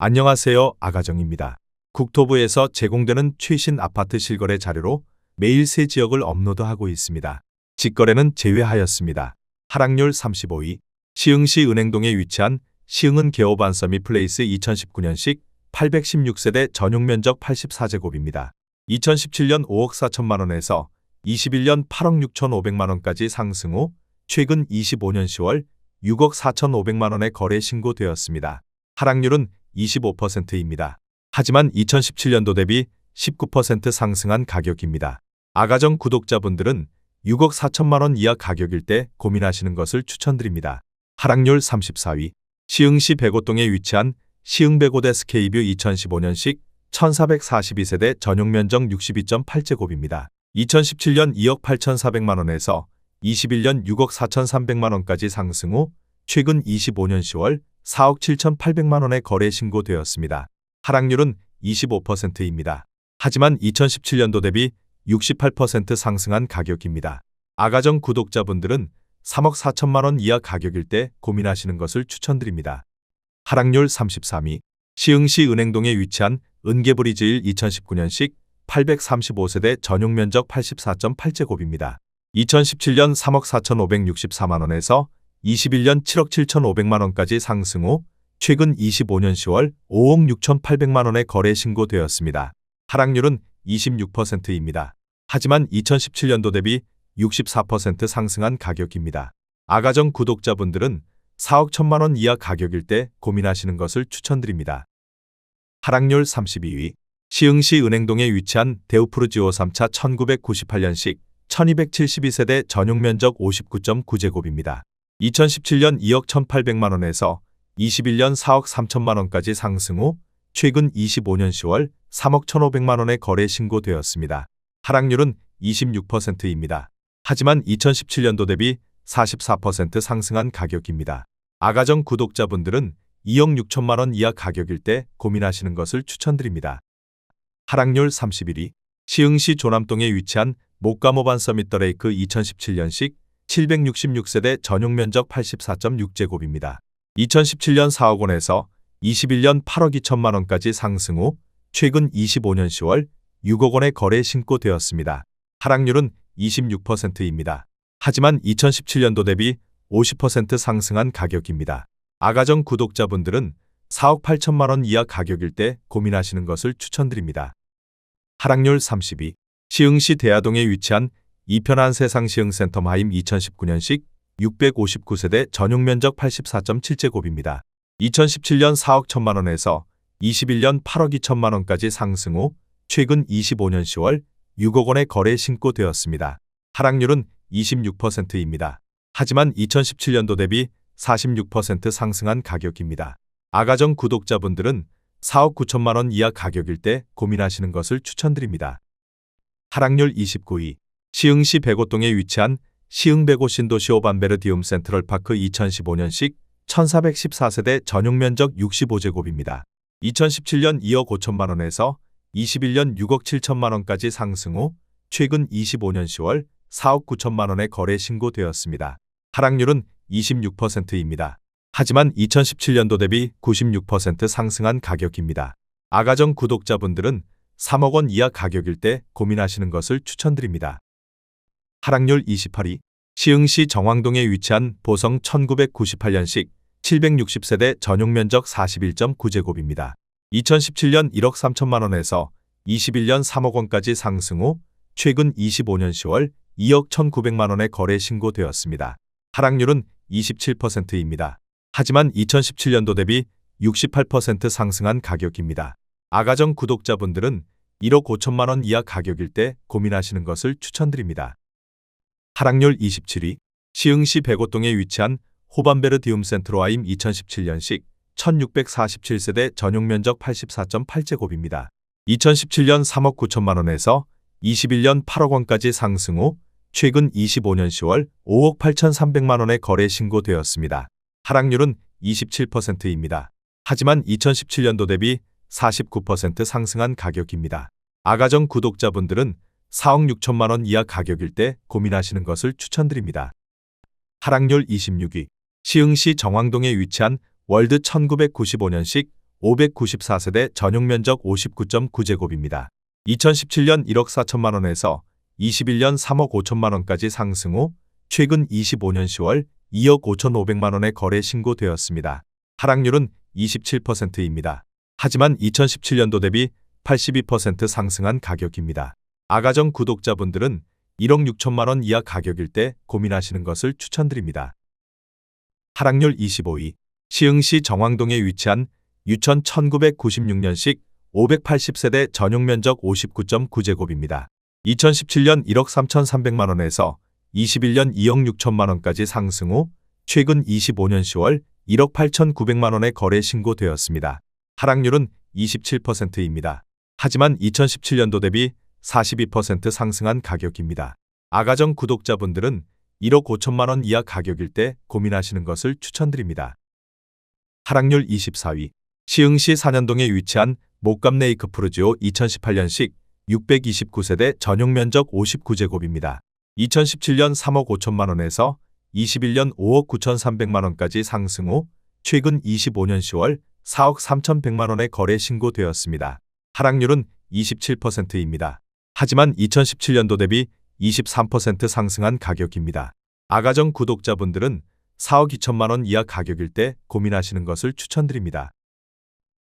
안녕하세요. 아가정입니다. 국토부에서 제공되는 최신 아파트 실거래 자료로 매일 새 지역을 업로드하고 있습니다. 직거래는 제외하였습니다. 하락률 35위. 시흥시 은행동에 위치한 시흥은 개호반 서미 플레이스 2019년식 816세대 전용 면적 84제곱입니다. 2017년 5억 4천만 원에서 21년 8억 6천5백만 원까지 상승 후 최근 25년 10월 6억 4천5백만 원의 거래 신고되었습니다. 하락률은 25%입니다. 하지만 2017년도 대비 19% 상승한 가격입니다. 아가정 구독자분들은 6억 4천만 원 이하 가격일 때 고민하시는 것을 추천드립니다. 하락률 34위. 시흥시 백오동에 위치한 시흥백오대 스케이뷰 2015년식 1442세대 전용 면적 62.8제곱입니다. 2017년 2억 8,400만 원에서 21년 6억 4,300만 원까지 상승 후 최근 25년 10월 4억 7,800만 원의 거래 신고되었습니다. 하락률은 25%입니다. 하지만 2017년도 대비 68% 상승한 가격입니다. 아가정 구독자분들은 3억 4천만 원 이하 가격일 때 고민하시는 것을 추천드립니다. 하락률 33위. 시흥시 은행동에 위치한 은계브리즈일 2019년식 835세대 전용 면적 84.8제곱입니다. 2017년 3억 4,564만 원에서 21년 7억 7,500만 원까지 상승 후 최근 25년 10월 5억 6,800만 원의 거래 신고되었습니다. 하락률은 26%입니다. 하지만 2017년도 대비 64% 상승한 가격입니다. 아가정 구독자분들은 4억 1천만 원 이하 가격일 때 고민하시는 것을 추천드립니다. 하락률 32위. 시흥시 은행동에 위치한 데우프르지오 3차 1998년식 1272세대 전용 면적 59.9제곱입니다. 2017년 2억 1,800만 원에서 21년 4억 3천만 원까지 상승 후 최근 25년 10월 3억 1,500만 원의 거래 신고되었습니다. 하락률은 26%입니다. 하지만 2017년도 대비 44% 상승한 가격입니다. 아가정 구독자분들은 2억 6천만 원 이하 가격일 때 고민하시는 것을 추천드립니다. 하락률 31위. 시흥시 조남동에 위치한 목가모반 서밋더레이크 2017년식 766세대 전용 면적 84.6제곱입니다. 2017년 4억 원에서 21년 8억 2천만 원까지 상승 후 최근 25년 10월 6억 원의 거래 신고되었습니다. 하락률은 26%입니다. 하지만 2017년도 대비 50% 상승한 가격입니다. 아가정 구독자분들은 4억 8천만 원 이하 가격일 때 고민하시는 것을 추천드립니다. 하락률 32. 시흥시 대야동에 위치한 이편한 세상 시흥센터 마임 2019년식 659세대 전용 면적 84.7제곱입니다. 2017년 4억 1천만 원에서 21년 8억 2천만 원까지 상승 후 최근 25년 10월 6억 원의 거래 신고되었습니다. 하락률은 26%입니다. 하지만 2017년도 대비 46% 상승한 가격입니다. 아가정 구독자분들은 4억 9천만 원 이하 가격일 때 고민하시는 것을 추천드립니다. 하락률 29위. 시흥시 백오동에 위치한 시흥백오 신도시 오 반베르디움 센트럴파크 2015년식 1414세대 전용 면적 65제곱입니다. 2017년 2억 5천만 원에서 21년 6억 7천만 원까지 상승 후 최근 25년 10월 4억 9천만 원의 거래 신고되었습니다. 하락률은 26%입니다. 하지만 2017년도 대비 96% 상승한 가격입니다. 아가정 구독자분들은 3억 원 이하 가격일 때 고민하시는 것을 추천드립니다. 하락률 28위. 시흥시 정왕동에 위치한 보성 1998년식 760세대 전용 면적 41.9제곱입니다. 2017년 1억 3천만 원에서 21년 3억 원까지 상승 후 최근 25년 10월 2억 1,900만 원의 거래 신고되었습니다. 하락률은 27%입니다. 하지만 2017년도 대비 68% 상승한 가격입니다. 아가정 구독자분들은 1억 5천만 원 이하 가격일 때 고민하시는 것을 추천드립니다. 하락률 27위. 시흥시 백오동에 위치한 호반베르 디움 센트로아임 2017년식 1647세대 전용 면적 84.8제곱입니다. 2017년 3억 9천만 원에서 21년 8억 원까지 상승 후 최근 25년 10월 5억 8,300만 원의 거래 신고되었습니다. 하락률은 27%입니다. 하지만 2017년도 대비 49% 상승한 가격입니다. 아가정 구독자분들은 4억 6천만 원 이하 가격일 때 고민하시는 것을 추천드립니다. 하락률 26위. 시흥시 정왕동에 위치한 월드 1995년식 594세대 전용 면적 59.9제곱입니다. 2017년 1억 4천만 원에서 21년 3억 5천만 원까지 상승 후 최근 25년 10월 2억 5천5백만 원의 거래 신고되었습니다. 하락률은 27%입니다. 하지만 2017년도 대비 82% 상승한 가격입니다. 아가정 구독자분들은 1억 6천만 원 이하 가격일 때 고민하시는 것을 추천드립니다. 하락률 25위 시흥시 정왕동에 위치한 유천 1996년식 580세대 전용 면적 59.9제곱입니다. 2017년 1억 3,300만 원에서 21년 2억 6천만 원까지 상승 후 최근 25년 10월 1억 8,900만 원의 거래 신고되었습니다. 하락률은 27%입니다. 하지만 2017년도 대비 42% 상승한 가격입니다. 아가정 구독자분들은 1억 5천만 원 이하 가격일 때 고민하시는 것을 추천드립니다. 하락률 24위 시흥시 산현동에 위치한 목감 네이크 프루지오 2018년식 629세대 전용 면적 59제곱입니다. 2017년 3억 5천만 원에서 21년 5억 9천3백만 원까지 상승 후 최근 25년 10월 4억 3천100만 원의 거래 신고되었습니다. 하락률은 27%입니다. 하지만 2017년도 대비 23% 상승한 가격입니다. 아가정 구독자분들은 4억 2천만 원 이하 가격일 때 고민하시는 것을 추천드립니다.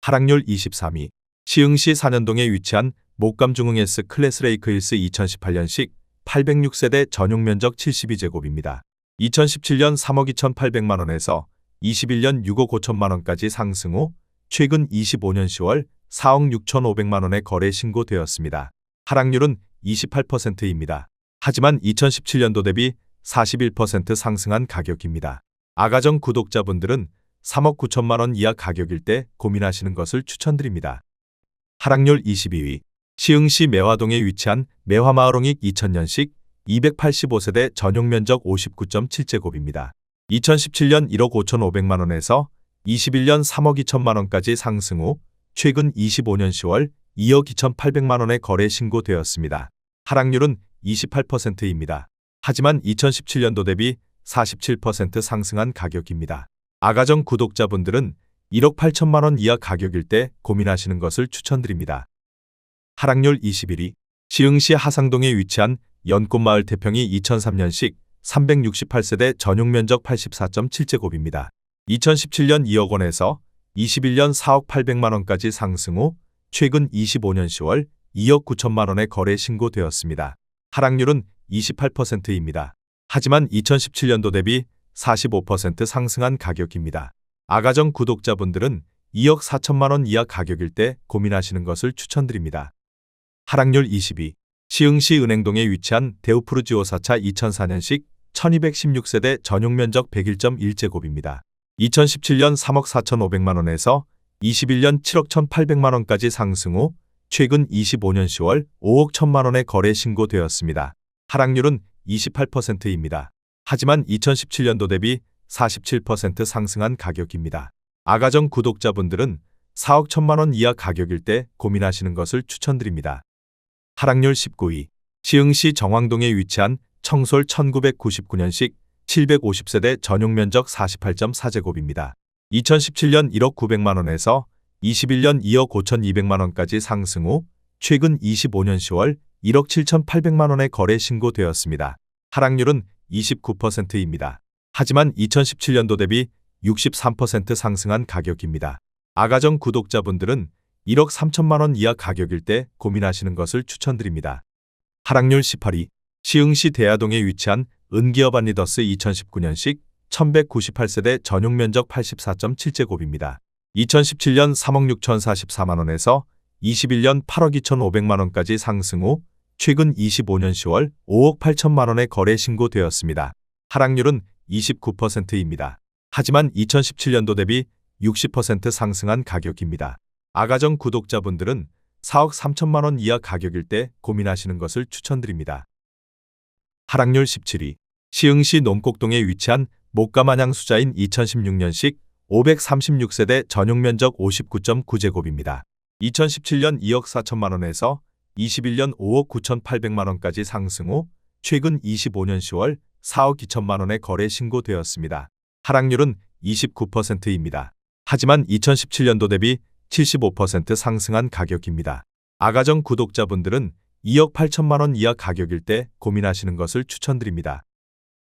하락률 23위 시흥시 산현동에 위치한 목감중흥 S 클래스 레이크 힐스 2018년식 806세대 전용 면적 72제곱입니다. 2017년 3억 2천8백만 원에서 21년 6억 5천만 원까지 상승 후 최근 25년 10월 4억 6천5백만 원의 거래 신고되었습니다. 하락률은 28%입니다. 하지만 2017년도 대비 41% 상승한 가격입니다. 아가정 구독자분들은 3억 9천만 원 이하 가격일 때 고민하시는 것을 추천드립니다. 하락률 22위 시흥시 매화동에 위치한 매화마을홍익 2000년식 285세대 전용 면적 59.7제곱입니다. 2017년 1억 5천5백만 원에서 21년 3억 2천만 원까지 상승 후 최근 25년 10월 2억 2천8백만 원의 거래 신고되었습니다. 하락률은 28%입니다. 하지만 2017년도 대비 47% 상승한 가격입니다. 아가정 구독자분들은 1억 8천만 원 이하 가격일 때 고민하시는 것을 추천드립니다. 하락률 21위 시흥시 하상동에 위치한 연꽃마을 태평이 2003년식 368세대 전용 면적 84.7제곱입니다. 2017년 2억 원에서 21년 4억 8백만 원까지 상승 후 최근 25년 10월 2억 9천만 원의 거래 신고되었습니다. 하락률은 28%입니다. 하지만 2017년도 대비 45% 상승한 가격입니다. 아가정 구독자분들은 2억 4천만 원 이하 가격일 때 고민하시는 것을 추천드립니다. 하락률 22 시흥시 은행동에 위치한 데우프루지오 4차 2004년식 1216세대 전용 면적 101.1제곱입니다. 2017년 3억 4천5백만 원에서 21년 7억 1,800만 원까지 상승 후 최근 25년 10월 5억 1천만 원의 거래 신고되었습니다. 하락률은 28%입니다. 하지만 2017년도 대비 47% 상승한 가격입니다. 아가정 구독자분들은 4억 1천만 원 이하 가격일 때 고민하시는 것을 추천드립니다. 하락률 19위 시흥시 정왕동에 위치한 청솔 1999년식 750세대 전용 면적 48.4제곱입니다. 2017년 1억 9백만 원에서 21년 2억 5천2백만 원까지 상승 후 최근 25년 10월 1억 7천8백만 원의 거래 신고되었습니다. 하락률은 29%입니다. 하지만 2017년도 대비 63% 상승한 가격입니다. 아가정 구독자분들은 1억 3천만 원 이하 가격일 때 고민하시는 것을 추천드립니다. 하락률 18위 시흥시 대야동에 위치한 은기업 안리더스 2019년식 1198세대 전용 면적 84.7제곱입니다. 2017년 3억 6천44만 원에서 21년 8억 2천5백만 원까지 상승 후 최근 25년 10월 5억 8천만 원의 거래 신고되었습니다. 하락률은 29%입니다. 하지만 2017년도 대비 60% 상승한 가격입니다. 아가정 구독자분들은 4억 3천만 원 이하 가격일 때 고민하시는 것을 추천드립니다. 하락률 17위 시흥시 논곡동에 위치한 목가마냥 수자인 2016년식 536세대 전용 면적 59.9제곱입니다. 2017년 2억 4천만 원에서 21년 5억 9천8백만 원까지 상승 후 최근 25년 10월 4억 2천만 원의 거래 신고되었습니다. 하락률은 29%입니다. 하지만 2017년도 대비 75% 상승한 가격입니다. 아가정 구독자분들은 2억 8천만 원 이하 가격일 때 고민하시는 것을 추천드립니다.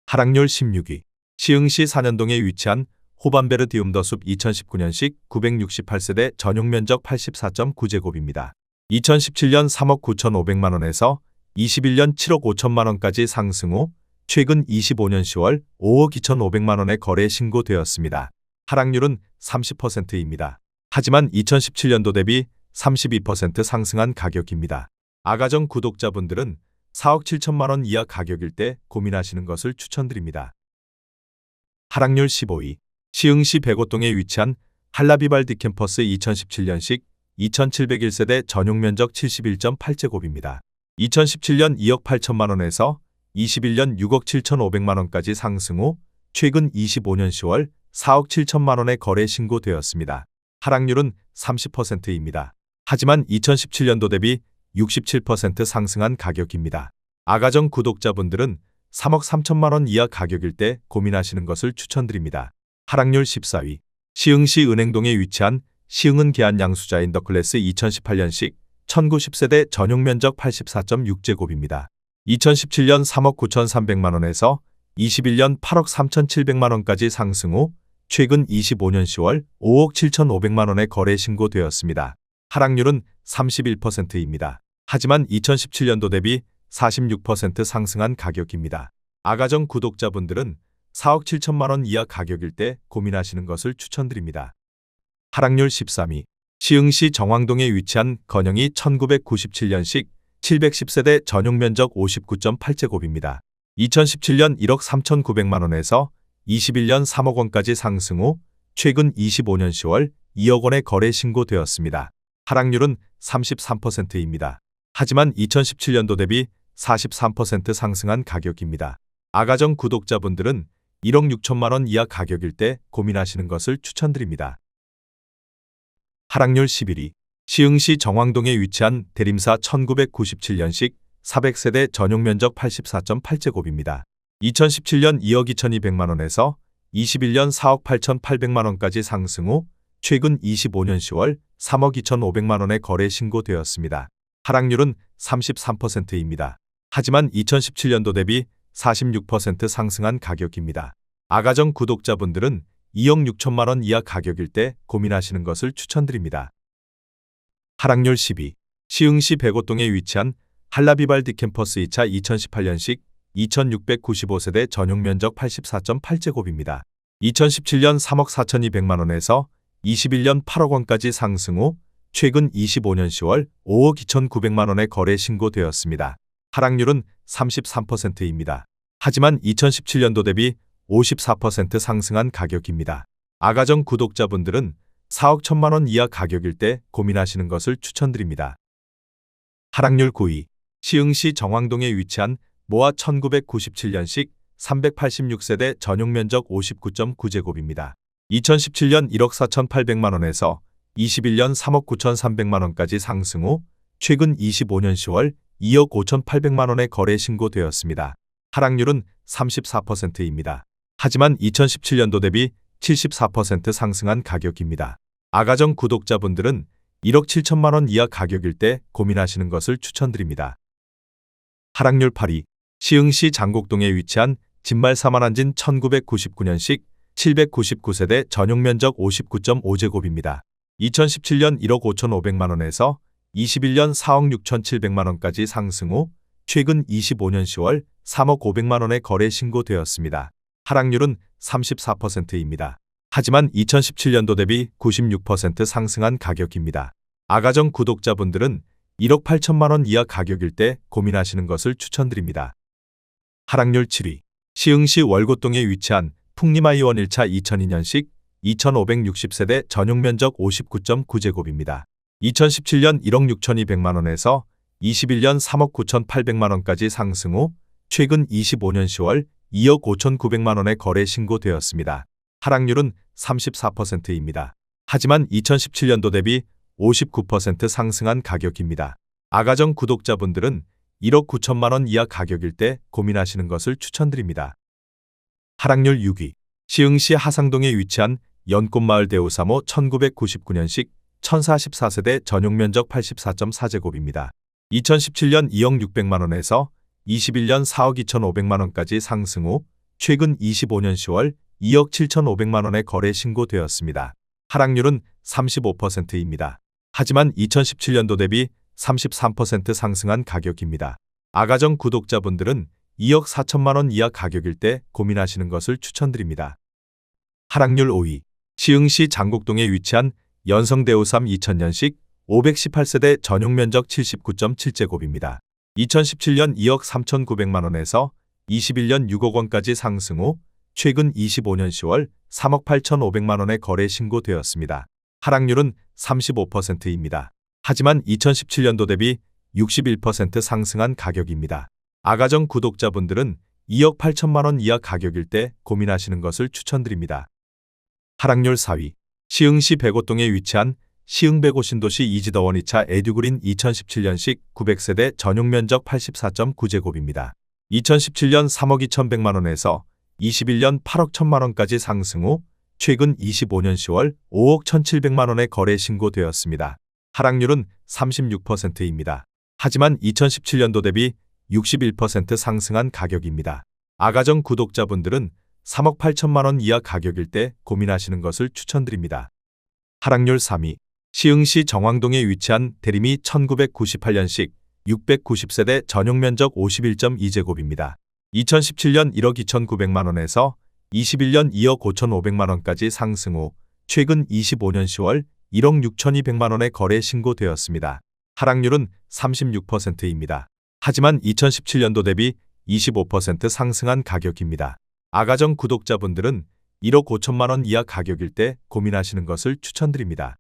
하락률 16위. 시흥시 산현동에 위치한 호반베르디움더숲 2019년식 968세대 전용 면적 84.9제곱입니다. 2017년 3억 9천5백만 원에서 21년 7억 5천만 원까지 상승 후 최근 25년 10월 5억 2천5백만 원의 거래 신고되었습니다. 하락률은 30%입니다. 하지만 2017년도 대비 32% 상승한 가격입니다. 아가정 구독자분들은 4억 7천만 원 이하 가격일 때 고민하시는 것을 추천드립니다. 하락률 15위. 시흥시 백오동에 위치한 한라비발디 캠퍼스 2017년식 2701세대 전용 면적 71.8제곱입니다. 2017년 2억 8천만 원에서 21년 6억 7천5백만 원까지 상승 후 최근 25년 10월 4억 7천만 원의 거래 신고되었습니다. 하락률은 30%입니다. 하지만 2017년도 대비 67% 상승한 가격입니다. 아가정 구독자분들은 3억 3천만 원 이하 가격일 때 고민하시는 것을 추천드립니다. 하락률 14위. 시흥시 은행동에 위치한 시흥은 계한 양수자 인 더클래스 2018년식 1090세대 전용 면적 84.6제곱입니다. 2017년 3억 9천3백만 원에서 21년 8억 3천7백만 원까지 상승 후 최근 25년 10월 5억 7천5백만 원의 거래 신고되었습니다. 하락률은 31%입니다. 하지만 2017년도 대비 46% 상승한 가격입니다. 아가정 구독자분들은 4억 7천만 원 이하 가격일 때 고민하시는 것을 추천드립니다. 하락률 13위. 시흥시 정왕동에 위치한 건영이 1997년식 710세대 전용 면적 59.8제곱입니다. 2017년 1억 3천9백만 원에서 21년 3억 원까지 상승 후 최근 25년 10월 2억 원의 거래 신고되었습니다. 하락률은 33%입니다. 하지만 2017년도 대비 43% 상승한 가격입니다. 아가정 구독자분들은 1억 6천만 원 이하 가격일 때 고민하시는 것을 추천드립니다. 하락률 11위. 시흥시 정왕동에 위치한 대림사 1997년식 400세대 전용 면적 84.8제곱입니다. 2017년 2억 2,200만 원에서 21년 4억 8,800만 원까지 상승 후 최근 25년 10월 3억 2,500만 원의 거래 신고되었습니다. 하락률은 33%입니다. 하지만 2017년도 대비 46% 상승한 가격입니다. 아가정 구독자분들은 2억 6천만 원 이하 가격일 때 고민하시는 것을 추천드립니다. 하락률 12. 시흥시 백오동에 위치한 한라비발디 캠퍼스 2차 2018년식 2695세대 전용 면적 84.8제곱입니다. 2017년 3억 4,200만 원에서 21년 8억 원까지 상승 후 최근 25년 10월 5억 2,900만 원의 거래 신고되었습니다. 하락률은 33%입니다. 하지만 2017년도 대비 54% 상승한 가격입니다. 아가정 구독자분들은 4억 1천만 원 이하 가격일 때 고민하시는 것을 추천드립니다. 하락률 9위. 시흥시 정왕동에 위치한 모아 1997년식 386세대 전용 면적 59.9제곱입니다. 2017년 1억 4,800만 원에서 21년 3억 9,300만 원까지 상승 후 최근 25년 10월 2억 5,800만 원의 거래 신고되었습니다. 하락률은 34%입니다. 하지만 2017년도 대비 74% 상승한 가격입니다. 아가정 구독자분들은 1억 7천만 원 이하 가격일 때 고민하시는 것을 추천드립니다. 하락률 8위. 시흥시 장곡동에 위치한 진말 사만한진 1999년식 799세대 전용 면적 59.5제곱입니다. 2017년 1억 5천5백만 원에서 21년 4억 6천7백만 원까지 상승 후 최근 25년 10월 3억 5백만 원의 거래 신고되었습니다. 하락률은 34%입니다. 하지만 2017년도 대비 96% 상승한 가격입니다. 아가정 구독자분들은 1억 8천만 원 이하 가격일 때 고민하시는 것을 추천드립니다. 하락률 7위. 시흥시 월곶동에 위치한 풍림아이원 1차 2002년식 2560세대 전용 면적 59.9제곱입니다. 2017년 1억 6,200만 원에서 21년 3억 9,800만 원까지 상승 후 최근 25년 10월 2억 5,900만 원의 거래 신고되었습니다. 하락률은 34%입니다. 하지만 2017년도 대비 59% 상승한 가격입니다. 아가정 구독자분들은 1억 9천만 원 이하 가격일 때 고민하시는 것을 추천드립니다. 하락률 6위. 시흥시 하상동에 위치한 연꽃마을 대우사모 1999년식 1044세대 전용 면적 84.4제곱입니다. 2017년 2억 600만 원에서 21년 4억 2,500만 원까지 상승 후 최근 25년 10월 2억 7,500만 원의 거래 신고되었습니다. 하락률은 35%입니다. 하지만 2017년도 대비 33% 상승한 가격입니다. 아가정 구독자분들은 2억 4천만 원 이하 가격일 때 고민하시는 것을 추천드립니다. 하락률 5위 시흥시 장곡동에 위치한 연성대우삼 2000년식 518세대 전용 면적 79.7제곱입니다. 2017년 2억 3,900만 원에서 21년 6억 원까지 상승 후 최근 25년 10월 3억 8,500만 원의 거래 신고되었습니다. 하락률은 35%입니다. 하지만 2017년도 대비 61% 상승한 가격입니다. 아가정 구독자분들은 2억 8천만 원 이하 가격일 때 고민하시는 것을 추천드립니다. 하락률 4위 시흥시 백오동에 위치한 시흥백오 신도시 이지더원 2차 에듀그린 2017년식 900세대 전용 면적 84.9제곱입니다. 2017년 3억 2,100만 원에서 21년 8억 1천만 원까지 상승 후 최근 25년 10월 5억 1,700만 원의 거래 신고되었습니다. 하락률은 36%입니다. 하지만 2017년도 대비 61% 상승한 가격입니다. 아가정 구독자분들은 3억 8천만 원 이하 가격일 때 고민하시는 것을 추천드립니다. 하락률 3위 시흥시 정왕동에 위치한 대림이 1998년식 690세대 전용 면적 51.2제곱입니다. 2017년 1억 2,900만 원에서 21년 2억 5,500만 원까지 상승 후 최근 25년 10월 1억 6,200만 원의 거래 신고되었습니다. 하락률은 36%입니다. 하지만 2017년도 대비 25% 상승한 가격입니다. 아가정 구독자분들은 1억 5천만 원 이하 가격일 때 고민하시는 것을 추천드립니다.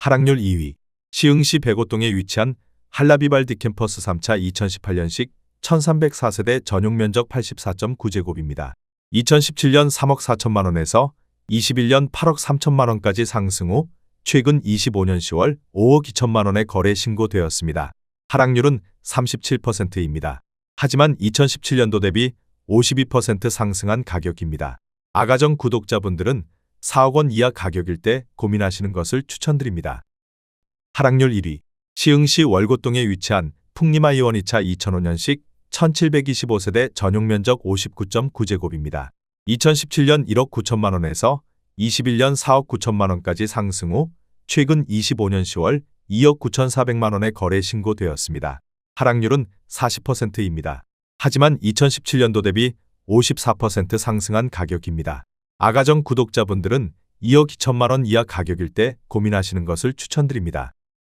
하락률 2위 시흥시 백오동에 위치한 한라비발 디 캠퍼스 3차 2018년식 1304세대 전용 면적 84.9제곱입니다. 2017년 3억 4천만 원에서 21년 8억 3천만 원까지 상승 후 최근 25년 10월 5억 2천만 원의 거래 신고되었습니다. 하락률은 37%입니다. 하지만 2017년도 대비 52% 상승한 가격입니다. 아가정 구독자분들은 4억 원 이하 가격일 때 고민하시는 것을 추천드립니다. 하락률 1위 시흥시 월곶동에 위치한 풍림아이원 2차 2005년식 1725세대 전용 면적 59.9제곱입니다. 2017년 1억 9천만 원에서 21년 4억 9천만 원까지 상승 후 최근 25년 10월 2억 9,400만 원의 거래 신고되었습니다. 하락률은 40%입니다. 하지만 2017년도 대비 54% 상승한 가격입니다. 아가정 구독자분들은 2억 2천만 원 이하 가격일 때 고민하시는 것을 추천드립니다.